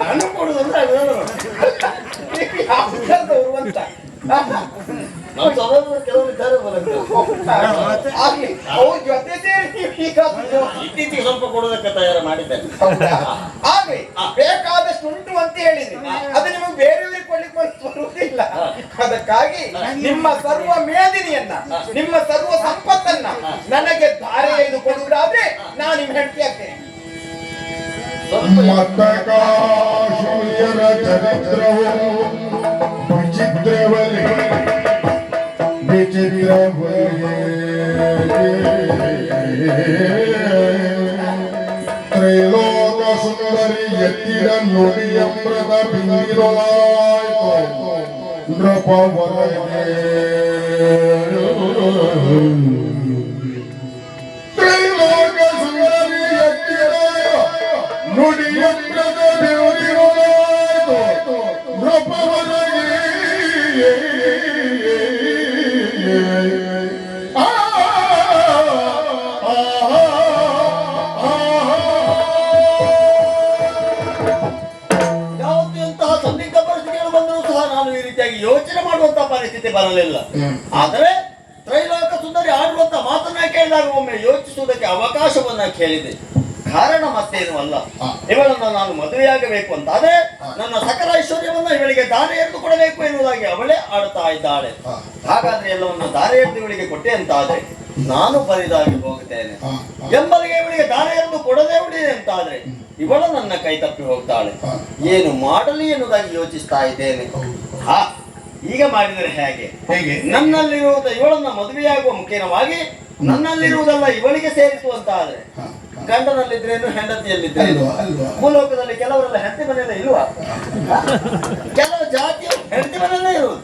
ನಾನು ಕೊಡುದು ಅಂದ್ರೆ ಅದು ನಾನು ಕೊಡುದು. ಯಾವ್ದವ್ರು ಅಂತ ನಮ್ಮ ಸಹೋದರರು ಕೆಲವರು ಇದ್ದಾರೆ ಬಲಕ್ಕೆ. ಆಗ್ಲಿ ಅವ್ರ ಜೊತೆ ಸೇರಿ ನೀವು ಈಗ ಇತ್ತೀಚೆಗೆ ಸ್ವಲ್ಪ ಕೊಡೋದಕ್ಕೆ ತಯಾರು ಮಾಡಿದ್ದೇನೆ. ಹೌದಾ? ಆಗ್ಲಿ ಬೇಕಾದಷ್ಟು ಉಂಟು ಅಂತ ಹೇಳಿದ್ರಿ. ಅದು ನಿಮಗೆ ಬೇರೆಯವರಿಗೆ ಕೊಡ್ಲಿಕ್ಕೆ ಬರುವುದಿಲ್ಲ. ಅದಕ್ಕಾಗಿ ನಿಮ್ಮ ಸರ್ವ ಮೇದಿನಿಯನ್ನ ನಿಮ್ಮ ಸರ್ವ ಸಂಪತ್ತನ್ನ ನನಗೆ ಧಾರೆ ಇದು ಕೊಡುವುದಾದ್ರೆ ನಾನು ನಿಮ್ಮ ಹೆಂಡತಿ ಆಗ್ತೇನೆ మత్తకాశూయర చరిత్రవు విచిత్రవలి విచిత్రవలి త్రైలోక సుందరి ఎత్తిడ నుడియమృత పింగిరులాయ్ నృపవరగే ನಾನು ಈ ರೀತಿಯಾಗಿ ಯೋಚನೆ ಮಾಡುವಂತಹ ಪರಿಸ್ಥಿತಿ ಬರಲಿಲ್ಲ. ಆದರೆ ತ್ರೈಲೋಕ ಸುಂದರಿ ಆಡುವಂತ ಮಾತನ್ನ ಕೇಳಿದಾಗ ಒಮ್ಮೆ ಯೋಚಿಸುವುದಕ್ಕೆ ಅವಕಾಶವನ್ನ ಕೇಳಿದೆ. ಕಾರಣ ಮತ್ತೇನು ಅಲ್ಲ. ಇವಳನ್ನ ನಾನು ಮದುವೆಯಾಗಬೇಕು ಅಂತ ಆದ್ರೆ ನನ್ನ ಸಕಲ ಐಶ್ವರ್ಯವನ್ನ ಇವಳಿಗೆ ದಾರಿ ಎರೆದು ಕೊಡಬೇಕು ಎನ್ನುವುದಾಗಿ ಅವಳೇ ಆಡುತ್ತಾ ಇದ್ದಾಳೆ. ಹಾಗಾದ್ರೆ ಎಲ್ಲವನ್ನು ದಾರಿ ಎರೆದು ಇವಳಿಗೆ ಕೊಟ್ಟೆ ಅಂತಾದ್ರೆ ನಾನು ಬರಿದಾಗಿ ಹೋಗುತ್ತೇನೆ. ಎಂಬಲಿಗೆ ಇವಳಿಗೆ ದಾರಿ ಎರೆದು ಕೊಡದೆ ಉಳಿದೆ ಅಂತಾದ್ರೆ ಇವಳು ನನ್ನ ಕೈ ತಪ್ಪಿ ಹೋಗ್ತಾಳೆ. ಏನು ಮಾಡಲಿ ಎನ್ನುವುದಾಗಿ ಯೋಚಿಸ್ತಾ ಇದ್ದೇನೆ. ಹಾ ಈಗ ಮಾಡಿದರೆ ಹೇಗೆ? ಹೇಗೆ? ನನ್ನಲ್ಲಿರುವುದ ಇವಳನ್ನ ಮದುವೆಯಾಗುವ ಮುಖೇನವಾಗಿ ನನ್ನಲ್ಲಿರುವುದಲ್ಲ ಇವಳಿಗೆ ಸೇರಿಸುವಂತ ಆದ್ರೆ. ಗಂಡನಲ್ಲಿದ್ರೇನು ಅಲ್ವಾ ಭೂಲೋಕದಲ್ಲಿ ಕೆಲವರೆಲ್ಲ ಹೆಂಡತಿ ಮನೆಯಲ್ಲೇ ಇಲ್ವಾ ಕೆಲವು ಜಾತಿಯ ಹೆಂಡತಿ ಮನೆಯಲ್ಲೇ ಇರುವುದು.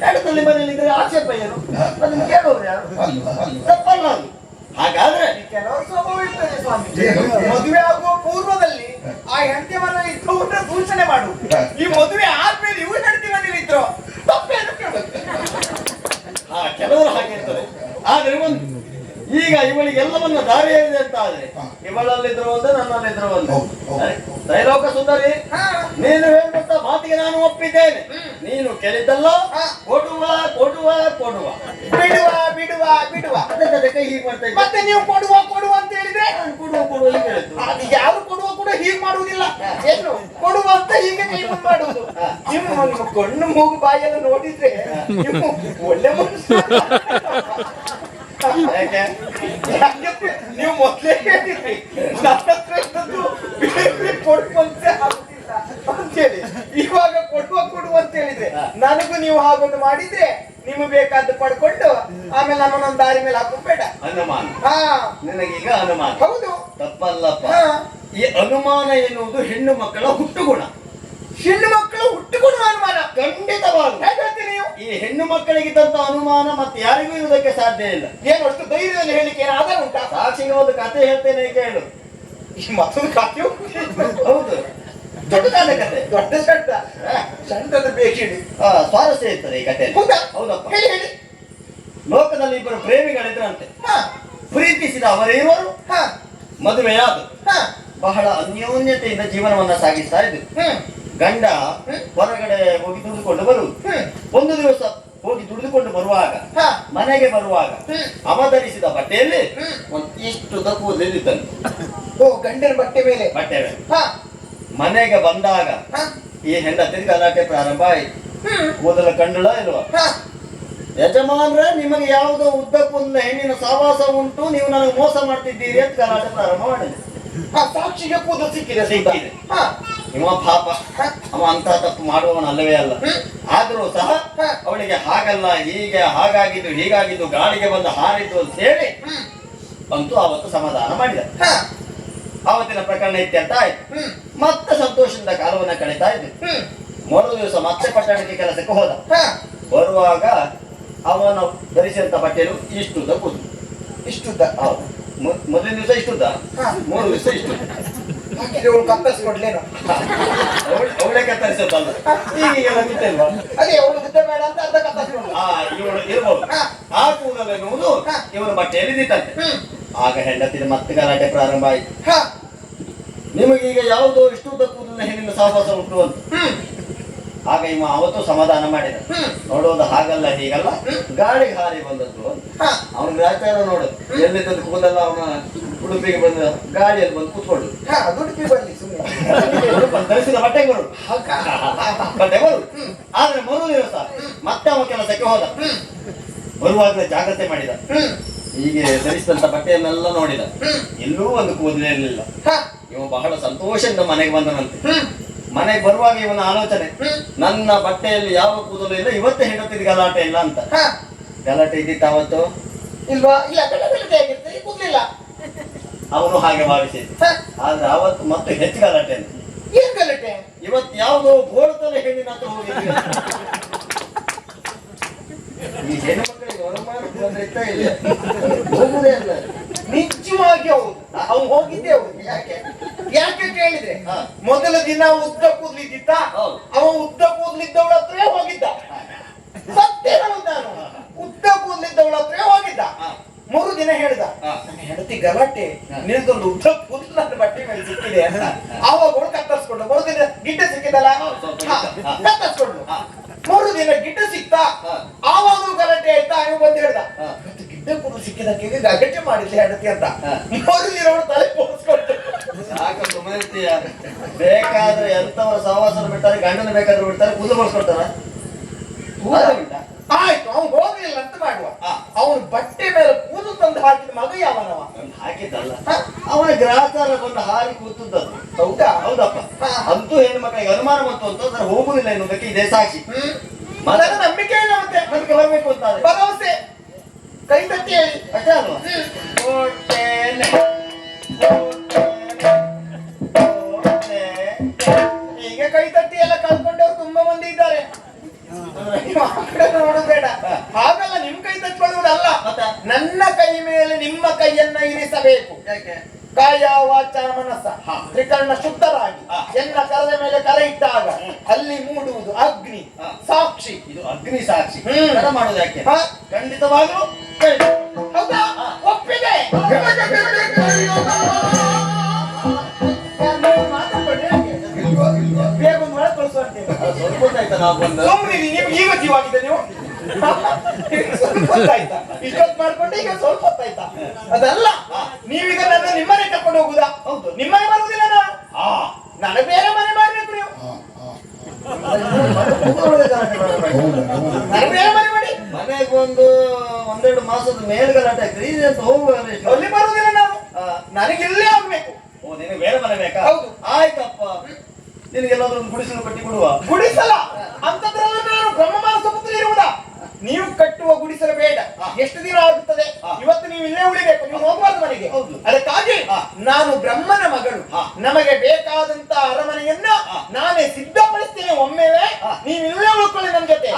ಹೆಂಡತಲ್ಲಿ ಹೆಂಡತಿ ಮನೆಯಲ್ಲಿದ್ರೆ ಆಕ್ಷೇಪ ಏನು? ಅದನ್ನು ಕೇಳೋರು ಯಾರು? ತಪ್ಪಲ್ಲ ಅದು. ಹಾಗಾದ್ರೆ ಕೆಲವು ಸ್ವಭಾವ ಇರ್ತದೆ ಸ್ವಾಮಿ? ಮದುವೆ ಆಗುವ ಪೂರ್ವದಲ್ಲಿ ಆ ಹೆಂಡತಿ ಮನೆಯಲ್ಲಿ ಇದ್ದವ್ರನ್ನ ದೂಷಣೆ ಮಾಡು. ಈ ಮದುವೆ ಆದ್ಮೇಲೆ ಇವ್ರು ಹೆಂಡತಿ ಮನೇಲಿ ಇದ್ರು. ತಪ್ಪೇನು ಕೇಳಬೇಕು ಹಾ ಕೆಲವರು ಹಾಗೆ ಇರ್ತಾರೆ. ಆದ್ರೆ ಒಂದು ಈಗ ಇವಳಿಗೆ ಎಲ್ಲವನ್ನ ದಾರಿ ಹೇಳಿದೆ ಅಂತ ಆದ್ರೆ. ಇವಳಲ್ಲಿದ್ರು ಒಂದು ನನ್ನಲ್ಲಿದ್ರು ಒಂದು. ತ್ರೈಲೋಕ ಸುಂದರಿ. ಹಾ. ನೀನು ಹೇಳುವಂತ ಮಾತಿಗೆ ನಾನು ಒಪ್ಪಿದ್ದೇನೆ. ನೀನು ಕೇಳಿದ್ದಲ್ಲ. ಕೊಡುವ ಕೊಡುವ ಕೊಡುವ. ಬಿಡುವ ಬಿಡುವ ಬಿಡುವ. ಅದಕ್ಕೆ ಅದಕ್ಕೆ ಹೀಗೆ ಮಾಡ್ತಾ ಮತ್ತೆ ನೀವು ಕೊಡುವ ಕೊಡುವ ಅಂತ ಹೇಳಿದ್ರೆ? ನಾನು ಕೊಡುವ ಕೊಡುವ ಹೀಗೆ ಹೇಳಿದ್ದು. ಅದು ಯಾರು ಕೊಡುವ ಕೂಡ ಹೀಗೆ ಮಾಡುವುದಿಲ್ಲ. ಏನು? ಕೊಡುವ ಅಂತ ಹೀಗೆ ಕೈ ಮಾಡುವುದು. ನಿಮ್ಮ ಕಣ್ಣು ಮೂಗು ಬಾಯಿಯನ್ನು ನೋಡಿದ್ರೆ ಒಳ್ಳೆ ಮನುಷ್ಯ. ಯಾಕೆ ನೀವು ಮೊದಲೇ ಹೇಳಿದ್ರಿ ನನ್ನ ಹತ್ರ ಇದ್ದದ್ದು ಬೇರೆ ಕೊಡುವಂತೆ ಅಂತೇಳಿ ಇವಾಗ ಕೊಡುವ ಕೊಡುವ ಅಂತ ಹೇಳಿದ್ರೆ ನನಗೂ ನೀವು ಹಾಗೊಂದು ಮಾಡಿದ್ರೆ ನಿಮಗೆ ಬೇಕಾದ್ದು ಪಡ್ಕೊಂಡು ಆಮೇಲೆ ನನ್ನೊಂದೊಂದು ದಾರಿ ಮೇಲೆ ಹಾಕೋಬೇಡ. ಬೇಡ ಅನುಮಾನ ಹಾ. ನಿನಗೀಗ ಅನುಮಾನ ಹೌದು. ತಪ್ಪಲ್ಲಪ್ಪ. ಈ ಅನುಮಾನ ಎನ್ನುವುದು ಹೆಣ್ಣು ಮಕ್ಕಳ ಹುಟ್ಟುಗುಣ. ಹೆಣ್ಣು ಮಕ್ಕಳು ಹುಟ್ಟುಕೊಂಡು ಅನುಮಾನ ಖಂಡಿತವಾಗ್ಲು. ಹೇಗೆ ಹೇಳ್ತೀನಿ ನೀವು? ಈ ಹೆಣ್ಣು ಮಕ್ಕಳಿಗಿದ್ದಂತ ಅನುಮಾನ ಮತ್ತೆ ಯಾರಿಗೂ ಇರುವುದಕ್ಕೆ ಸಾಧ್ಯ ಇಲ್ಲ. ಏನು ಅಷ್ಟು ಧೈರ್ಯದಲ್ಲಿ ಹೇಳಿಕೆ ಏನಾದರೂ ಉಂಟಾ? ಸಾಕ್ಷಿಗೆ ಒಂದು ಕತೆ ಹೇಳ್ತೇನೆ ಕೇಳು ಈ ಮತ್ತೊಂದು ಕಥೆಯು ಹೌದು. ದೊಡ್ಡದಾದ ಕತೆ ದೊಡ್ಡ ಸಣ್ಣ ಸಣ್ಣದ ಬೇಕಿಡಿ. ಆ, ಸ್ವಾರಸ್ಯ ಇರ್ತದೆ ಈ ಕತೆ ಹೌದಾ? ಹೌದಪ್ಪ. ಹೇಳಿ ಹೇಳಿ. ಲೋಕದಲ್ಲಿ ಇಬ್ಬರು ಪ್ರೇಮಿಗಳಿದ್ರಂತೆ. ಹಾ. ಪ್ರೀತಿಸಿದ ಅವರೇವರು ಹಾ. ಮದುವೆಯಾದ ಹಾ. ಬಹಳ ಅನ್ಯೋನ್ಯತೆಯಿಂದ ಜೀವನವನ್ನ ಸಾಗಿಸ್ತಾ ಇದ್ರು ಹ್ಮ್. ಗಂಡ ಹೊರಗಡೆ ಹೋಗಿ ದುಡಿದುಕೊಂಡು ಬರುವುದು ಒಂದು ದಿವಸ ಹೋಗಿ ದುಡಿದುಕೊಂಡು ಬರುವಾಗ ಮನೆಗೆ ಬರುವಾಗ. ಅವ ಧರಿಸಿದ ಬಟ್ಟೆಯಲ್ಲಿ ಇಷ್ಟು ಕೂದಲಿದ್ದಂತೆ ಓ ಗಂಡನ ಬಟ್ಟೆ ಮೇಲೆ. ಬಟ್ಟೆ ಮೇಲೆ. ಹಾ. ಮನೆಗೆ ಬಂದಾಗ ಈ ಹೆಂಡತಿ ಗಲಾಟೆ ಪ್ರಾರಂಭ ಆಯ್ತು. ಓದಲ ಕೂದಲ ಇರುವ ಇಲ್ವಾ? ಯಜಮಾನ್ರೆ ನಿಮಗೆ ಯಾವುದೋ ಉದ್ದಕ್ಕೊಂದು ಹೆಣ್ಣಿನ ಸಾವಾಸ ಉಂಟು ನೀವು ನನಗೆ ಮೋಸ ಮಾಡ್ತಿದ್ದೀರಿ ಅಂತ ಗಲಾಟೆ ಪ್ರಾರಂಭ ಮಾಡಿದೆ. ಹಾ ಸಾಕ್ಷಿಗೆ ಕೂದಲು ಸಿಕ್ಕಿದೆ ಸುದ್ದ. ಸಿಕ್ಕಿದೆ. ಹಾ. ಇವ ಪಾಪ. ಅವ ಅಂತ ತಪ್ಪು ಮಾಡುವವನ ಅಲ್ಲವೇ ಅಲ್ಲ. ಆದರೂ ಸಹ. ಅವಳಿಗೆ ಹಾಗಲ್ಲ ಹೀಗೆ ಹಾಗಾಗಿದ್ದು ಹೀಗಾಗಿದ್ದು ಗಾಳಿಗೆ ಬಂದು ಹಾರಿದ್ದು ಅಂತ ಹೇಳಿ ಹ್ಮ್. ಅಂತೂ ಅವತ್ತು ಸಮಾಧಾನ ಮಾಡಿದ. ಹಾ. ಆವತ್ತಿನ ಪ್ರಕರಣ ಇತ್ಯರ್ಥ ಆಯ್ತು. ಹ್ಮ್. ಮತ್ತೆ ಸಂತೋಷದಿಂದ ಕಾಲವನ್ನ ಕಳೀತಾ ಇದ್ದೆ. ಹ್ಮ್. ದಿವಸ ಮತ್ತೆ ಪಟ್ಟಣಕ್ಕೆ ಕೆಲಸಕ್ಕೆ ಹೋದ. ಹಾ. ಬರುವಾಗ ಅವನು ಧರಿಸಿದಂತ ಬಟ್ಟೆಗಳು ಇಷ್ಟುದ್ದ ಕೂತು. ಇಷ್ಟುದ್ದ. ಹೌದು. ಮೊದಲನೇ ದಿವಸ ಇಷ್ಟು ಹಾ. ಮೂರು ದಿವಸ ಇಷ್ಟು ಅವಳೆ ಅದೇ ಅವಳು ಬೇಡ ಅಂತ ಅರ್ಧ ಕತ್ತರಿಸ್ಕೊಂಡು ಆ ಇವಳು ಇರ್ಬೋದು. ಹಾ. ಆ ಕೂದಲು ಎನ್ನುವುದು ಹಾ. ಇವನ ಬಟ್ಟೆಯಲ್ಲಿ ನಿಂತಂತೆ. ಹ್ಮ್. ಆಗ ಹೆಂಡತಿನ ಮತ್ತೆ ಗಲಾಟೆ ಪ್ರಾರಂಭ ಆಯ್ತು. ನಿಮಗೀಗ ಯಾವುದೋ ಇಷ್ಟು ಕೂದಲಿನ ಹೆಣ್ಣಿನ ಸಹವಾಸ ಉಂಟು ಅಂತ ಆಗ ಇವ ಅವತ್ತು ಸಮಾಧಾನ ಮಾಡಿದ. ನೋಡೋದು ಹಾಗಲ್ಲ ಹೀಗಲ್ಲ. ಗಾಡಿ ಹಾರಿ ಬಂದದ್ದು. ಅವನ. ಗ್ರಾಚಾರ ನೋಡು. ತಂದು ಕೂದಲ್ಲ ಅವನ ಉಡುಪಿಗೆ ಬಂದ ಗಾಳಿಯಲ್ಲಿ ಬಂದು ಕೂತ್ಕೊಂಡು. ಉಡುಪಿ ಬರ್ಲಿ ಧರಿಸಿದ ಬಟ್ಟೆಗಳು. ಬರು ಹೌದಾ? ಬಟ್ಟೆ ಬರು ಆದ್ರೆ ಮರು ದಿವಸ ಮತ್ತೆ ಅವನ ಕೆಲಸಕ್ಕೆ ಹೋದ. ಬರುವಾಗಲೇ ಜಾಗ್ರತೆ ಮಾಡಿದ. ಹೀಗೆ ಧರಿಸಿದಂತ ಬಟ್ಟೆಯನ್ನೆಲ್ಲ ನೋಡಿದ. ಎಲ್ಲೂ ಒಂದು ಕೂದಲೇ ಇರಲಿಲ್ಲ. ಇವ ಬಹಳ ಸಂತೋಷದಿಂದ ಮನೆಗೆ ಬಂದನಂತೆ. ಮನೆಗೆ ಬರುವಾಗ ಇವನ ಆಲೋಚನೆ. ನನ್ನ ಬಟ್ಟೆಯಲ್ಲಿ ಯಾವ ಕೂದಲು ಇಲ್ಲ ಇವತ್ತೇ ಹೆಂಡತಿದ ಗಲಾಟೆ ಇಲ್ಲ ಅಂತ. ಗಲಾಟೆ ಇದ್ದಿತ್ತು ಅವತ್ತು? ಇಲ್ವಾ? ಇಲ್ಲ ಕೂದ್ಲಿಲ್ಲ ಅವನು ಹಾಗೆ ಭಾವಿಸಿ. ಹಾ. ಆದ್ರೆ ಅವತ್ತು ಮತ್ತೆ ಹೆಚ್ಚು ಗಲಾಟೆ ಅಂತ. ಏನ್ ಗಲಾಟೆ? ಇವತ್ತು ಯಾವುದೋ ಗೋಳತಲೆ ಹೆಣ್ಣಿನ ಹತ್ರ ಹೋಗಿದ್ವಿ ಈ ಹೆಣ್ಣು ಮಕ್ಕಳಿಗೆ ತೊಂದ್ರೆ ಇತ್ತ ಇಲ್ಲ. ಹೋಗುದೇ ಇಲ್ಲ. ನಿಜವಾಗಿ ಅವ್ನು ಹೋಗಿದ್ದೆ ಅವನು ಯಾಕೆ? ಯಾಕೆ ಕೇಳಿದ್ರೆ? ಮೊದಲ ದಿನ ಉದ್ದ ಕೂದ್ಲಿದ್ದಿತ್ತ. ಅವ ಉದ್ದ ಕೂದ್ಲಿದ್ದವಳ ಹತ್ರ ಹೋಗಿದ್ದ. ಸತ್ಯ ನಾನು. ಉದ್ದ ಕೂದ್ಲಿದ್ದವಳ ಹತ್ರ ಹೋಗಿದ್ದ. ಮೂರು ದಿನ ಹೇಳ್ದ. ನನ್ನ ಹೆಂಡತಿ ಗಲಾಟೆ. ನಿಲ್ದೊಂದು ಉದ್ದ ಕೂದಲು ನನ್ನ ಬಟ್ಟೆ ಮೇಲೆ ಸಿಕ್ಕಿದೆ ಅವಾಗ ಕತ್ತರಿಸ್ಕೊಂಡು ಮೂರು ದಿನ ಗಿಡ್ಡ. ಸಿಕ್ಕಿದಲ್ಲ. ಕತ್ತರಿಸ್ಕೊಂಡು. ಮೂರು ದಿನ ಗಿಡ್ಡ ಸಿಕ್ತಾ. ಆವಾಗೂ ಗಲಾಟೆ ಆಯ್ತಾ? ಇವ್ ಬಂದು ಹೇಳ್ದ. ಗಿಡ್ಡ ಕೂದಲು ಸಿಕ್ಕಿದಕ್ಕೆ ಗಲಾಟೆ ಮಾಡಿದ್ಲೆ ಹೆಂಡತಿ ಅಂತ. ಮೂರು ದಿನ ತಲೆ ಇರ್ತೀಯ ಬೇಕಾದ್ರೆ ಎಂತವರ ಸಹವಾಸ ಬಿಡ್ತಾರೆ ಗಂಡನ ಬೇಕಾದ್ರೆ ಬಿಡ್ತಾರೆ ಕೂದಲು ಬಳಸ್ಕೊಡ್ತಾರ ಆಯ್ತು ಅವ್ನು ಹೋಗ್ಲಿಲ್ಲ ಅಂತ ಮಾಡುವ. ಅವನು ಬಟ್ಟೆ ಮೇಲೆ ಕೂದಲು ತಂದು ಹಾಕಿದ ಮಗ ಯಾವನವ? ಹಾಕಿದ್ದಲ್ಲ? ಅವನ ಗ್ರಾಹಕರ ಬಂದು ಹಾರಿ ಕೂತದ್ದು ಹೌದಾ? ಹೌದಪ್ಪ. ಅಂತೂ ಹೆಣ್ಣು ಮಕ್ಕಳಿಗೆ ಅನುಮಾನ ಬಂತು ಅಂತ ಅಂದ್ರೆ ಹೋಗುದಿಲ್ಲ ಎನ್ನುವುದಕ್ಕೆ ಇದೇ ಸಾಕ್ಷಿ. ಮತ್ತೆ? ನಂಬಿಕೆ ಏನಾಗುತ್ತೆ ಅದಕ್ಕೆ ಬರಬೇಕು ಅಂತ. ಭರವಸೆ. ಕೈ ತಟ್ಟಿ ಹೇಳಿ ಅಷ್ಟೇ ಅಲ್ವಾ? ಕೈಯನ್ನ ಇರಿಸಬೇಕು. ಯಾಕೆ? ಕಾಯ ವಾಚ ಮನಸ್ಸ. ತ್ರಿಕರ್ಣ ಶುದ್ಧರಾಗಿ. ಎನ್ನ ಕರದ ಮೇಲೆ ಕರೆ ಇಟ್ಟಾಗ ಅಲ್ಲಿ ಮೂಡುವುದು ಅಗ್ನಿ. ಸಾಕ್ಷಿ. ಇದು ಅಗ್ನಿ ಸಾಕ್ಷಿ. ಮಾಡುದು ಯಾಕೆ. ಖಂಡಿತವಾಗ್ಲೂ ಖಂಡಿತ. ಹೌದಾ? ಬೇಗ. ಅದು ಸ್ವಲ್ಪ ಹೊತ್ತಾಯ್ತಾ ನಾವು ನೀವು ಈಗ ಜೀವಾಗಿದೆ ನೀವು. ಸ್ವಲ್ಪ ಹೊತ್ತಾಯ್ತಾ? ಇಷ್ಟೊತ್ತು ಮಾಡ್ಕೊಂಡು ಈಗ ಸ್ವಲ್ಪ ಹೊತ್ತಾಯ್ತಾ ಅದಲ್ಲ ನೀವೀಗ ನನ್ನ ನಿಮ್ಮನೆ ಕರ್ಕೊಂಡು ಹೋಗುದಾ? ಹೌದು. ನಿಮ್ಮನೆ ಬರುವುದಿಲ್ಲ ನಾನು? ಬೇರೆ ಮನೆ ಮಾಡ್ಬೇಕು ನೀವು. ನನಗೆ ಬೇರೆ ಮನೆ ಮಾಡಿ. ಮನೆಗೆ ಒಂದು ಒಂದೆರಡು ಮಾಸದ ಮೇಲೆ ಗಲಾಟೆ ಇದು ಅಂತ ಹೋಗುವಾಗ ಅಲ್ಲಿ ಬರುವುದಿಲ್ಲ ನಾನು. ನನಗಿಲ್ಲೇ ನನಗೆ ಇಲ್ಲೇ ಆಗ್ಬೇಕು. ಓ ನಿನಗೆ ಬೇರೆ ಮನೆ ಬೇಕಾ? ಹೌದು. ಆಯ್ತಪ್ಪ. ನಿನಗೆಲ್ಲಾದ್ರೂ ಒಂದು ಗುಡಿಸಲು ಕಟ್ಟಿ ಕೊಡುವ? ಗುಡಿಸಲ ಅಂತದ್ರಲ್ಲಿ ನಾನು ಬ್ರಹ್ಮ ಮಾನಸ ಪುತ್ರ ಇರುವುದಾ ನೀವು ಕಟ್ಟುವ ಗುಡಿಸಲು ಬೇಡ ಹಾ. ಎಷ್ಟು ದಿನ ಆಗುತ್ತದೆ ಹಾ. ಇವತ್ತು ನೀವು ಇಲ್ಲೇ ಉಳಿಬೇಕು ನೀವು ಹೋಗಬಾರ್ದು ಮನೆಗೆ ಹೌದು. ಅದಕ್ಕಾಗಿ ಹಾ. ನಾನು ಬ್ರಹ್ಮನ ಮಗಳು. ನಮಗೆ ಬೇಕಾದಂತ ಅರಮನೆಯನ್ನ. ನಾನೇ ಸಿದ್ಧಪಡಿಸ್ತೇನೆ ಒಮ್ಮೆಲೆ ಹಾ. ನೀವು ಇಲ್ಲೇ ಉಳ್ಕೊಳ್ಳಿ ನನ್ನ ಜೊತೆ.